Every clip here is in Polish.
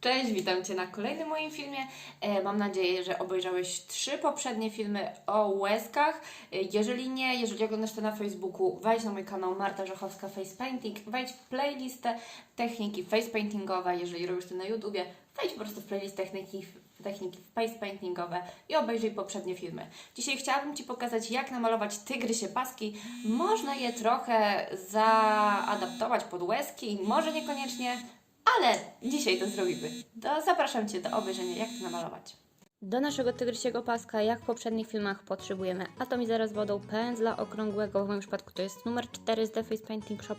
Cześć, witam Cię na kolejnym moim filmie. E, mam nadzieję, że obejrzałeś trzy poprzednie filmy o łezkach. E, jeżeli nie, jeżeli oglądasz to na Facebooku, wejdź na mój kanał Marta Żachowska Face Painting, wejdź w playlistę techniki face paintingowe. Jeżeli robisz to na YouTubie, wejdź po prostu w playlist techniki, techniki face paintingowe i obejrzyj poprzednie filmy. Dzisiaj chciałabym Ci pokazać, jak namalować tygrysie paski. Można je trochę zaadaptować pod łezki, może niekoniecznie, ale dzisiaj to zrobimy. To zapraszam Cię do obejrzenia, jak to namalować. Do naszego tygrysiego paska, jak w poprzednich filmach, potrzebujemy atomizera z wodą, pędzla okrągłego, w moim przypadku to jest numer 4 z The Face Painting Shop.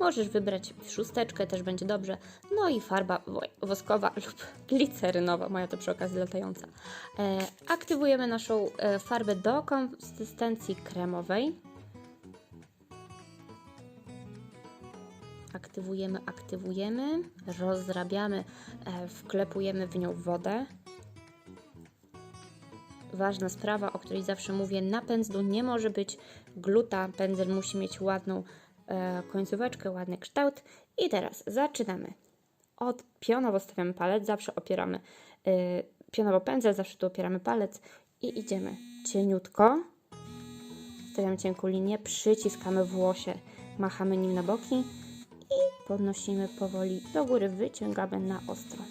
Możesz wybrać szósteczkę, też będzie dobrze. No i farba wo- woskowa lub glicerynowa, moja to przy okazji latająca. E, aktywujemy naszą e, farbę do konsystencji kremowej. Aktywujemy, aktywujemy, rozrabiamy, e, wklepujemy w nią wodę ważna sprawa, o której zawsze mówię, na pędzlu nie może być gluta. Pędzel musi mieć ładną e, końcóweczkę, ładny kształt. I teraz zaczynamy. Od pionowo stawiamy palec, zawsze opieramy e, pionowo pędzel, zawsze tu opieramy palec i idziemy cieniutko. Stawiamy cienką linię, przyciskamy włosie, machamy nim na boki podnosimy powoli do góry, wyciągamy na ostro.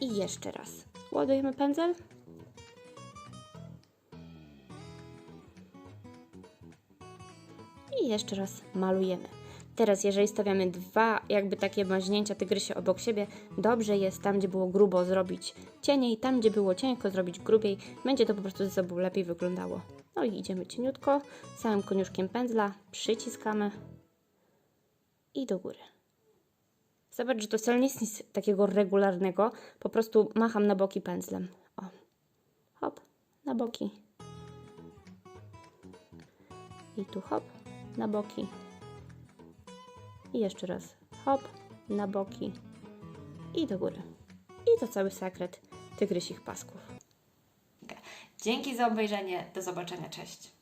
I jeszcze raz. Ładujemy pędzel. I jeszcze raz malujemy. Teraz, jeżeli stawiamy dwa jakby takie maźnięcia tygrysie obok siebie, dobrze jest tam, gdzie było grubo zrobić cieniej, tam, gdzie było cienko zrobić grubiej. Będzie to po prostu ze sobą lepiej wyglądało. No i idziemy cieniutko, całym koniuszkiem pędzla, przyciskamy i do góry. Zobacz, że to wcale nie jest nic takiego regularnego. Po prostu macham na boki pędzlem. O. Hop, na boki. I tu hop, na boki. I jeszcze raz hop, na boki. I do góry. I to cały sekret tygrysich pasków. Dzięki za obejrzenie, do zobaczenia, cześć.